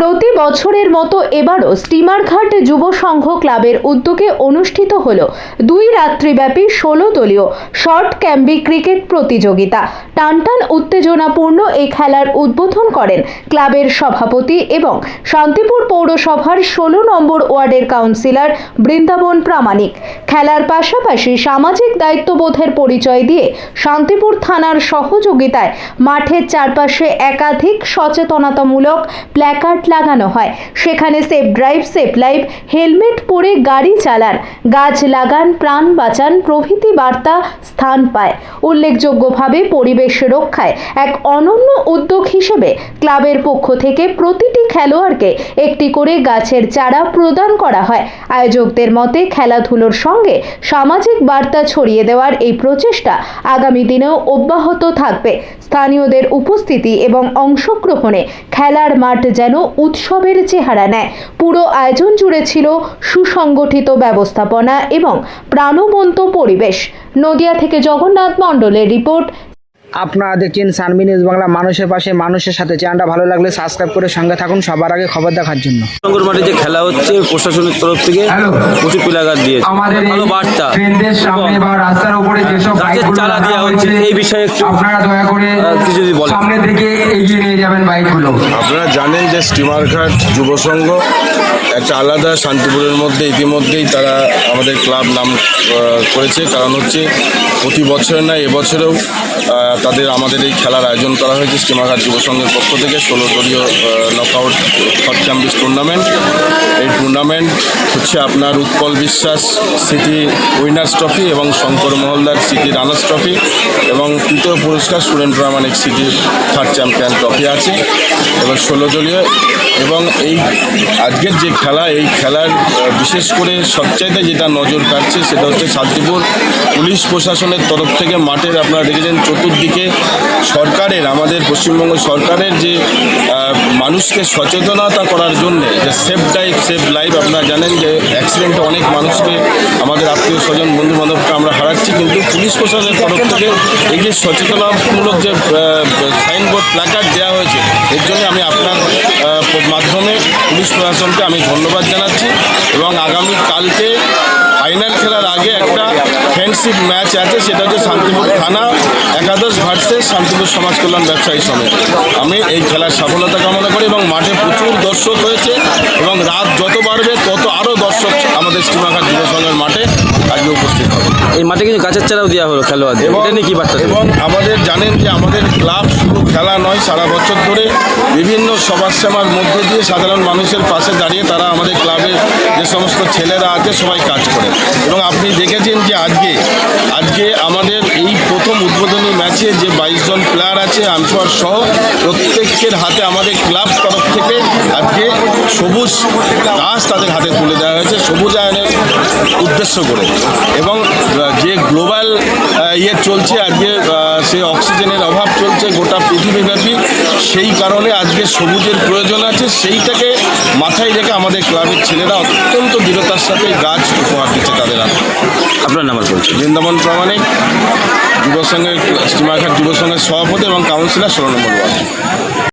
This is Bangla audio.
প্রতি বছরের মতো এবারও স্টিমারঘাট যুব সংঘ ক্লাবের উদ্যোগে অনুষ্ঠিত হল দুই রাত্রিব্যাপী ষোলো দলীয় শর্ট ক্যাম্বি ক্রিকেট প্রতিযোগিতা। টানটান উত্তেজনাপূর্ণ এই খেলার উদ্বোধন করেন ক্লাবের সভাপতি এবং শান্তিপুর পৌরসভার ষোলো নম্বর ওয়ার্ডের কাউন্সিলর বৃন্দাবন প্রামাণিক। খেলার পাশাপাশি সামাজিক দায়িত্ববোধের পরিচয় দিয়ে শান্তিপুর থানার সহযোগিতায় মাঠের চারপাশে একাধিক সচেতনতামূলক প্ল্যাকার্ড লাগানো হয়। সেখানে safe drive, safe life, helmet পরে গাড়ি চালান, গাছ লাগান, প্রাণ বাঁচান প্রভৃতি বার্তা স্থান পায়। উল্লেখযোগ্যভাবে পরিবেশ রক্ষায় এক অনন্য উদ্যোগ হিসেবে ক্লাবের পক্ষ থেকে প্রতিটি খেলোয়াড়কে একটি করে গাছের চারা প্রদান করা হয়। আয়োজকদের মতে খেলাধুলোর সঙ্গে সামাজিক বার্তা ছড়িয়ে দেওয়ার এই প্রচেষ্টা আগামী দিনেও অব্যাহত থাকবে। স্থানীয়দের উপস্থিতি এবং অংশগ্রহণে খেলার মাঠ যেন উৎসবের চেহারা নেয়। পুরো আয়োজন জুড়ে ছিল সুসংগঠিত ব্যবস্থাপনা এবং প্রাণবন্ত পরিবেশ। নদিয়া থেকে জগন্নাথ মণ্ডলের রিপোর্ট আপনারা দেখছেন সানবি নিউজ বাংলা মানুষের পাশে মানুষের সাথে। চ্যানেলটা ভালো লাগলে সাবস্ক্রাইব করে সঙ্গে থাকুন সবার আগে খবর দেখার জন্য। মাঠে যে খেলা হচ্ছে প্রশাসনের তরফ থেকে প্রচুর দিয়েছে। ভালো বার্তা গাছের রাখা দেওয়া হচ্ছে, এই বিষয়ে একটু, আপনারা দয়া করে কিছু যদি বলেন। সামনের দিকে এগিয়ে নিয়ে যাবেন বাইকগুলো। আপনারা জানেন যে স্টিমারঘাট যুব সংঘ একটা আলাদা শান্তিপুরের মধ্যে ইতিমধ্যেই তারা আমাদের ক্লাব নাম করেছে। কারণ হচ্ছে প্রতি বছরে না এবছরেও তাদের আমাদের এই খেলার আয়োজন করা হয়েছে স্টিমাঘাট যুব সংঘের পক্ষ থেকে। ষোলো দলীয় নকআউট হট চ্যাম্পিয়ন্স টুর্নামেন্ট এই টুর্নামেন্ট হচ্ছে আপনার Utpal Biswas city winners trophy এবং Shankar Mahaldar city runners trophy এবং তৃতীয় পুরস্কার স্টুডেন্ট রামানিক সিটি থার্ড চ্যাম্পিয়ন ট্রফি আছে। এবং ষোলো দলীয় এবং এই আজকের যে খেলা, এই খেলার বিশেষ করে সবচাইতে যেটা নজর কাটছে সেটা হচ্ছে শান্তিপুর পুলিশ প্রশাসনের তরফ থেকে মাঠের আপনারা দেখেছেন চতুর্দিকে সরকারের, আমাদের পশ্চিমবঙ্গ সরকারের যে মানুষকে সচেতনতা করার জন্য, যে সেফ ড্রাইভ, সেফ লাইফ আপনারা জানেন যে অ্যাক্সিডেন্টে অনেক মানুষকে আমাদের আত্মীয় স্বজন বন্ধু বান্ধবকে আমরা হারাচ্ছি। কিন্তু পুলিশ প্রশাসনের তরফ থেকে এই যে সচেতনামূলক যে সাইনবোর্ড, প্ল্যাকার্ড দেওয়া হয়েছে, এর জন্য আমি আপনার মাধ্যমে পুলিশ প্রশাসনকে আমি ধন্যবাদ জানাচ্ছি এবং আগামী কালকে ফাইনাল খেলার আগে একটা ফ্রেন্ডশিপ ম্যাচ আছে সেটা হচ্ছে শান্তিপুর থানা একাদশ ভার্সেস শান্তিপুর সমাজ কল্যাণ ব্যবসায়ী সমিতি। আমি এই খেলার সফলতা কামনা করি এবং মাঠে প্রচুর দর্শক হয়েছে এবং রাত যত বাড়বে তত আরও দর্শক আমাদের স্টিমাঘাট যুব সংঘের মাঠে আজকে উপস্থিত হবে। এই মাঠে কিন্তু গাছের চারাও দেওয়া হলো খেলোয়াড়দের। এটা নিয়ে কি বার্তা এবং আমাদের জানেন যে আমাদের ক্লাব খেলা নয়, সারা বছর ধরে বিভিন্ন সমাজসেবার মধ্যে দিয়ে সাধারণ মানুষের পাশে দাঁড়িয়ে তারা আমাদের ক্লাবের যে সমস্ত ছেলেরা আছে, সবাই কাজ করে। এবং আপনি দেখেছেন যে আজকে আজকে আমাদের এই প্রথম উদ্বোধনী ম্যাচে যে বাইশ জন প্লেয়ার আছে, আনসার সহ প্রত্যেকের হাতে আমাদের ক্লাব তরফ থেকে আজকে সবুজ গাছ তাদের হাতে তুলে দেওয়া হয়েছে সবুজায়নের উদ্দেশ্য করে। এবং যে গ্লোবাল ইয়ে চলছে আজকে আহ, সে অক্সিজেনের অভাব চলছে গোটা পৃথিবীব্যাপী। সেই কারণে আজকে সবুজের প্রয়োজন আছে। সেইটাকে মাথায় রেখে আমাদের ক্লাবের ছেলেরা অত্যন্ত দৃঢ়তার সাথে গাছ উপহার দিচ্ছে তাদের হাতে। আপনার নাম বলছি বৃন্দাবন প্রামাণিক যুব সংঘের স্টিমারঘাট যুব সংঘের সভাপতি এবং কাউন্সিলর ষোলো নম্বর ওয়ার্ড।